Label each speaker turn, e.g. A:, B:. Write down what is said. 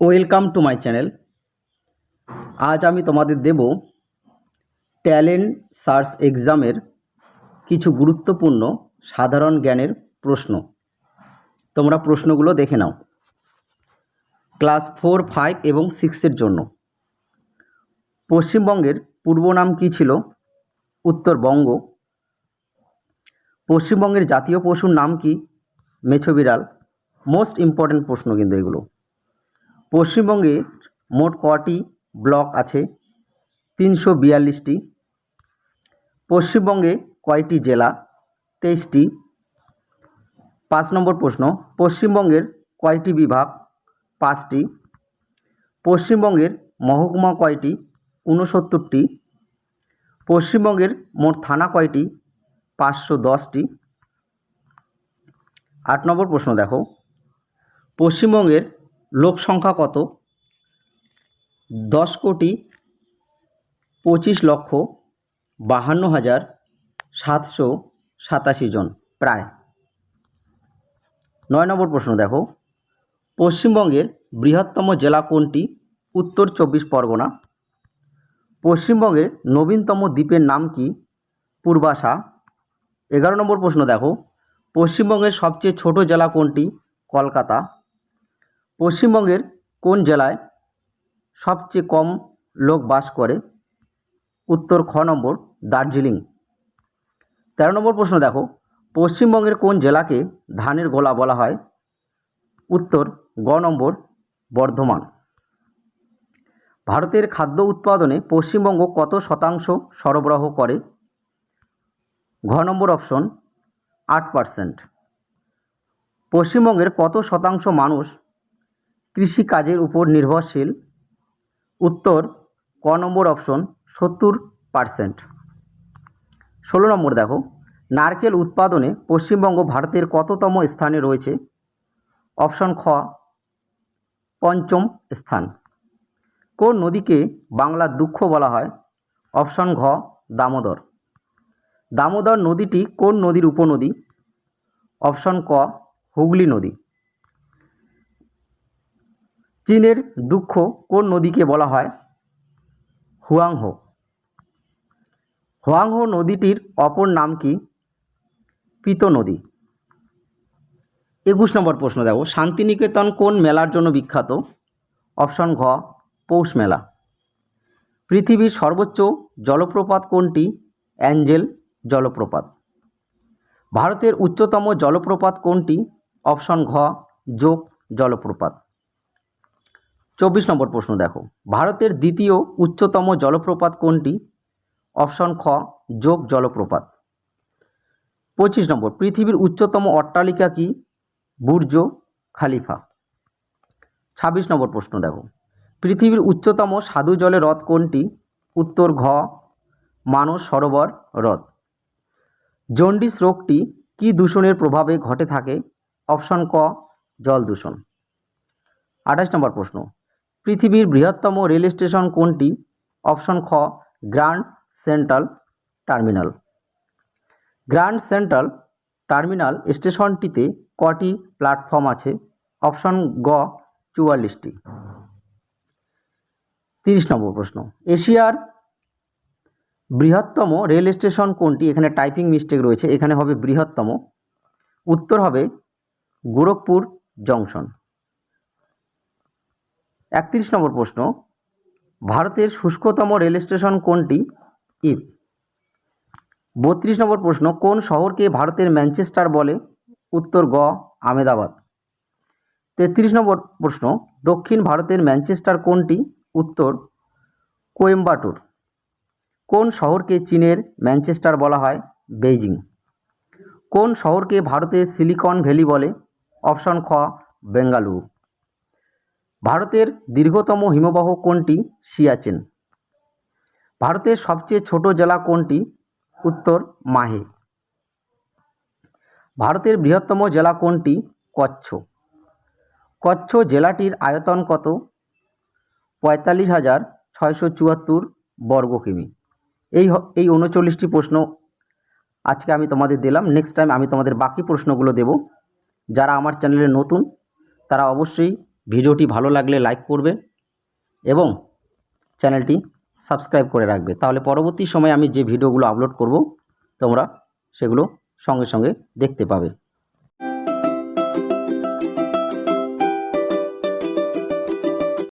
A: Welcome to my channel. আজ আমি তোমাদের দেব ট্যালেন্ট সার্চ এক্সামের কিছু গুরুত্বপূর্ণ সাধারণ জ্ঞানের প্রশ্ন। তোমরা প্রশ্নগুলো দেখে নাও। ক্লাস ফোর, ফাইভ এবং সিক্সের জন্য। পশ্চিমবঙ্গের পূর্ব নাম কী ছিল? উত্তরবঙ্গ। পশ্চিমবঙ্গের জাতীয় পশুর নাম কি? মেছো বিড়াল। মোস্ট ইম্পর্ট্যান্ট প্রশ্ন কিন্তু এগুলো। পশ্চিমবঙ্গে মোট কটি ব্লক আছে? তিনশো বিয়াল্লিশটি। পশ্চিমবঙ্গে কয়টি জেলা? তেইশটি। পাঁচ নম্বর প্রশ্ন, পশ্চিমবঙ্গের কয়টি বিভাগ? পাঁচটি। পশ্চিমবঙ্গের মহকুমা কয়টি? ঊনসত্তরটি। পশ্চিমবঙ্গের মোট থানা কয়টি? পাঁচশো দশটি। আট নম্বর প্রশ্ন দেখো, পশ্চিমবঙ্গের লোক সংখ্যা কত? দশ কোটি পঁচিশ লক্ষ বাহান্ন হাজার সাতশো সাতাশি জন প্রায়। নয় নম্বর প্রশ্ন দেখো। পশ্চিমবঙ্গের বৃহত্তম জেলা কোনটি? উত্তর চব্বিশ পরগনা। পশ্চিমবঙ্গের নবীনতম দ্বীপের নাম কি? পূর্বাশা। এগারো নম্বর প্রশ্ন দেখো। পশ্চিমবঙ্গের সবচেয়ে ছোট জেলা কোনটি? কলকাতা। পশ্চিমবঙ্গের কোন জেলায় সবচেয়ে কম লোক বাস করে? উত্তর খ নম্বর, দার্জিলিং। তেরো নম্বর প্রশ্ন দেখো, পশ্চিমবঙ্গের কোন জেলাকে ধানের গোলা বলা হয়? উত্তর গ নম্বর, বর্ধমান। ভারতের খাদ্য উৎপাদনে পশ্চিমবঙ্গ কত শতাংশ সরবরাহ করে? ঘ নম্বর অপশন, আট পারসেন্ট। পশ্চিমবঙ্গের কত শতাংশ মানুষ কৃষিকাজের উপর নির্ভরশীল। উত্তর, ক নম্বর অপশন, সত্তর পারসেন্ট। ষোলো নম্বর দেখো, নারকেল উৎপাদনে পশ্চিমবঙ্গ ভারতের কততম স্থানে রয়েছে? অপশন খ, পঞ্চম স্থান। কোন নদীকে বাংলার দুঃখ বলা হয়? অপশন ঘ, দামোদর। দামোদর নদীটি কোন নদীর উপনদী? অপশন ক, হুগলি নদী। চীনের দুঃখ কোন নদীকে বলা হয়? হুয়াংহো। হুয়াংহো নদীটির অপর নাম কি? পিত নদী। একুশ নম্বর প্রশ্ন দেখো। শান্তিনিকেতন কোন মেলার জন্য বিখ্যাত? অপশন ঘ, পৌষ মেলা। পৃথিবীর সর্বোচ্চ জলপ্রপাত কোনটি? অ্যাঞ্জেল জলপ্রপাত। ভারতের উচ্চতম জলপ্রপাত কোনটি? অপশন ঘ, যোগ জলপ্রপাত। চব্বিশ নম্বর প্রশ্ন দেখো। ভারতের দ্বিতীয় উচ্চতম জলপ্রপাত কোনটি? অপশন খ, যোগ জলপ্রপাত। পঁচিশ নম্বর, পৃথিবীর উচ্চতম অট্টালিকা কি? বুর্জ খালিফা। ছাব্বিশ নম্বর প্রশ্ন দেখো। পৃথিবীর উচ্চতম সাধু জলে হ্রদ কোনটি? উত্তর ঘ, মানস সরোবর হ্রদ। জন্ডিস রোগটি কী দূষণের প্রভাবে ঘটে থাকে? অপশন ক, জল দূষণ। আঠাশ নম্বর প্রশ্ন পৃথিবীর বৃহত্তম রেল স্টেশন কোনটি? অপশন খ, grand central terminal. Grand central terminal স্টেশনটিতে কটি প্ল্যাটফর্ম আছে? অপশন গ, চুয়াল্লিশটি। তিরিশ নম্বর প্রশ্ন। এশিয়ার বৃহত্তম রেল স্টেশন কোনটি? এখানে টাইপিং মিস্টেক রয়েছে, এখানে হবে বৃহত্তম। উত্তর হবে গোরখপুর জংশন। একত্রিশ নম্বর প্রশ্ন, ভারতের শুষ্কতম রেল স্টেশন কোনটি? ইফ বত্রিশ নম্বর প্রশ্ন, কোন শহরকে ভারতের ম্যানচেস্টার বলে? উত্তর গ, আমেদাবাদ। তেত্রিশ নম্বর প্রশ্ন, দক্ষিণ ভারতের ম্যানচেস্টার কোনটি? উত্তর, কোয়েম্বাটুর। কোন শহরকে চীনের ম্যানচেস্টার বলা হয়? বেইজিং। কোন শহরকে ভারতের সিলিকন ভ্যালি বলে? অপশন খ, বেঙ্গালুরু। ভারতের দীর্ঘতম হিমবাহ কোনটি? সিয়াচেন। ভারতের সবচেয়ে ছোট জেলা কোনটি? উত্তর মাহে। ভারতের বৃহত্তম জেলা কোনটি? কচ্ছ। কচ্ছ জেলাটির আয়তন কত? পঁয়তাল্লিশ হাজার ছয়শো চুয়াত্তর বর্গ কিমি। এই এই উনচল্লিশটি প্রশ্ন আজকে আমি তোমাদের দিলাম। নেক্সট টাইম আমি তোমাদের বাকি প্রশ্নগুলো দেব। যারা আমার চ্যানেলে নতুন, তারা অবশ্যই ভিডিওটি ভালো লাগলে লাইক করবে এবং চ্যানেলটি সাবস্ক্রাইব করে রাখবে। তাহলে পরবর্তী সময়ে আমি যে ভিডিওগুলো আপলোড করব, তোমরা সেগুলো সঙ্গে সঙ্গে দেখতে পাবে।